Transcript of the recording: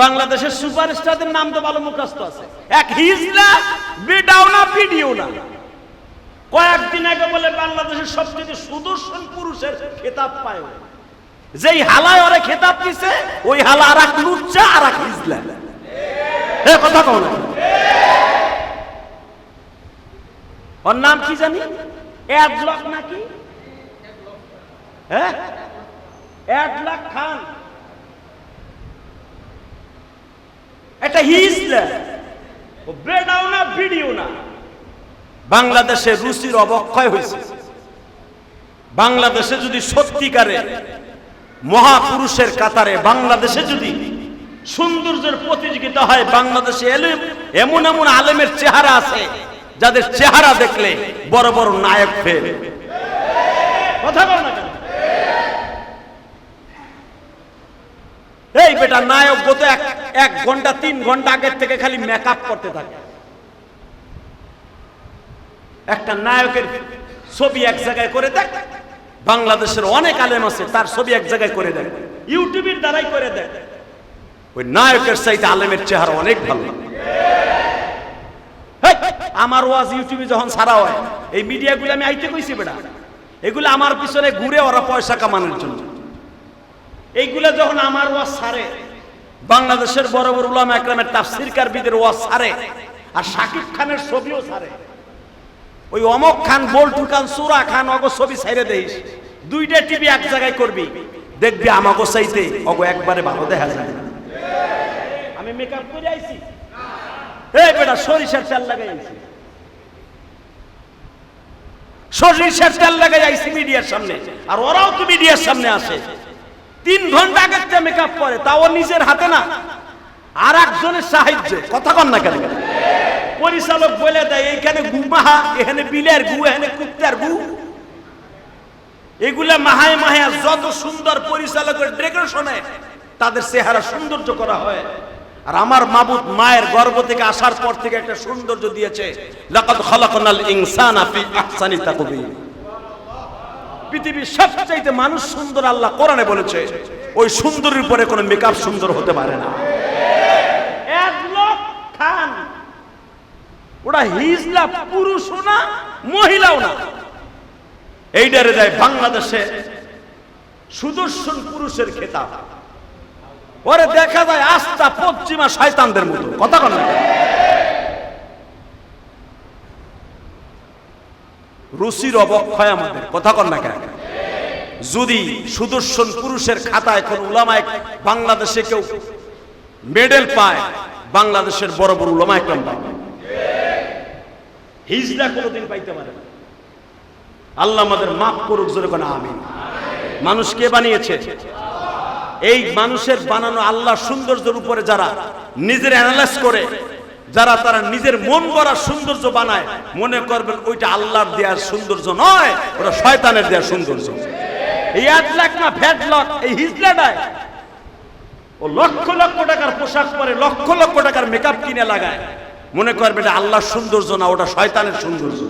বাংলাদেশের সুপারস্টারদের নাম তো ভালো মুখস্থ আছে। এক হিজলা, বিডাও না ভিডিও না। কয়েকদিন আগে বলে বাংলাদেশের সবচেয়ে সুদর্শন পুরুষের খেতাব পায় যেই হালায় ওরে খেতাব দিছে, ওই হালা আর এক লুচ্চা আর এক হিজলা। এ কথা কও না। ওর নাম কি জানি? অ্যাডলক নাকি? হ্যাঁ? অ্যাডলক খান। এটা হিজলা ও বেডাও না ভিডিও না। বাংলাদেশে রুচির অবক্ষয় হয়েছে। বাংলাদেশে যদি সত্যিকারে মহাপুরুষের কাতারে বাংলাদেশে যদি সৌন্দর্যের প্রতিযোগিতা হয় বাংলাদেশে এলে এমন এমন আলেমের চেহারা আছে যাদের চেহারা দেখলে বড় বড় নায়ক ফের। কথা বল না এই বেটা নায়ক গত এক এক ঘণ্টা, তিন ঘণ্টা আগের থেকে খালি মেকআপ করতে থাকে। একটা নায়কের ছবি এক জায়গায় করে দেখ বাংলাদেশের অনেক আলেম আছে, তার ছবি এক জায়গায় করে দেয়, ইউটিউবের দ্বারাই করে দেয়। ওই নায়কের চাইতে আলেমের চেহারা অনেক ভালো। আমার ওয়াজ ইউটিউবে যখন সারা হয়, এই মিডিয়াগুলো আমি আইতে কইছি বেটা। এগুলো আমার পিছনে ঘুরে ওরা পয়সা কামানোর জন্য। এইগুলা যখন আমার ওয়াজ ছাড়ে বাংলাদেশের বড় বড় উলামা একরামের তাফসির কারবিদের ওয়াজ ছাড়ে আর শাকিব খানের ছবিও ছাড়ে ওই অমক খান, বল্টু খান, সুরা খান, অগ ছবি ছাইরে দেইস। দুইটা টিভি এক জায়গায় করবি। দেখবি আমাগো চাইতে, অগো একবারে ভালো দেখা যায়। আমি মেকআপ করে আইছি। এই বেটা, সরিষার তেল লাগাই আইছি। সরিষার তেল লাগাই আইছি মিডিয়ার সামনে। আর ওরাও তো মিডিয়ার সামনে আসে। তিন ঘণ্টা থেকে মেকআপ করে, তাও নিজের হাতে না। আর একজনের সাহায্যে, কথা কন না কেন? পরিচালক বলে দেয়, এইখানে গু মাহা, এখানে বিলের গু, এখানে কুত্তার গু। এগুলা মাহায় মাহায় যত সুন্দর পরিচালকের ডেকোরেশনে তাদের চেহারা সৌন্দর্য করা হয়। আর আমার মাবুদ মায়ের গর্ভ থেকে আসার পর থেকে একটা সৌন্দর্য দিয়েছে, লাকাদ খালাকনাল ইনসানা ফি আহসানি তাকবীর। পৃথিবীর সবচাইতে মানুষ সুন্দর আল্লাহ কোরআনে বলেছে ওই সুন্দরের উপরে কোনো মেকআপ সুন্দর হতে পারে না। একলক খান। ওটা হিজলা পুরুষও না মহিলাও না। এইটারে দেয় বাংলাদেশে সুদর্শন পুরুষের খেতাব। ওরে দেখা যায় আস্থা পশ্চিমা শয়তানদের মতো। কথা কন না কেন? রুচির অবক্ষয় আমাদের। কথা কন না কেন? যদি সুদর্শন পুরুষের খাতায় কোন উলামায় বাংলাদেশে কেউ মেডেল পায়, বাংলাদেশের বড় বড় উলামায় কেমন পাবে হিজলা কোনোদিন পাইতে পারে না। আল্লাহ আমাদের মাফ করুক, জোরে কোন আমিন। মানুষ কে বানিয়েছে? এই মানুষের বানানো আল্লাহ সৌন্দর্যের উপরে যারা নিজের অ্যানালাইজ করে যারা তারা নিজের মন গড়া সৌন্দর্য বানায়, মনে করবেন ওইটা আল্লাহর দেওয়ার সৌন্দর্য নয়, ওটা শয়তানের দেওয়ার সৌন্দর্য। এই লাখ না ফ্যাট লক এই হিজলাটায় ও লক্ষ লক্ষ টাকার পোশাক পরে, লক্ষ লক্ষ টাকার মেকআপ কিনে লাগায়। মনে করবে এটা আল্লাহর সৌন্দর্য না, ওটা শয়তানের সৌন্দর্য।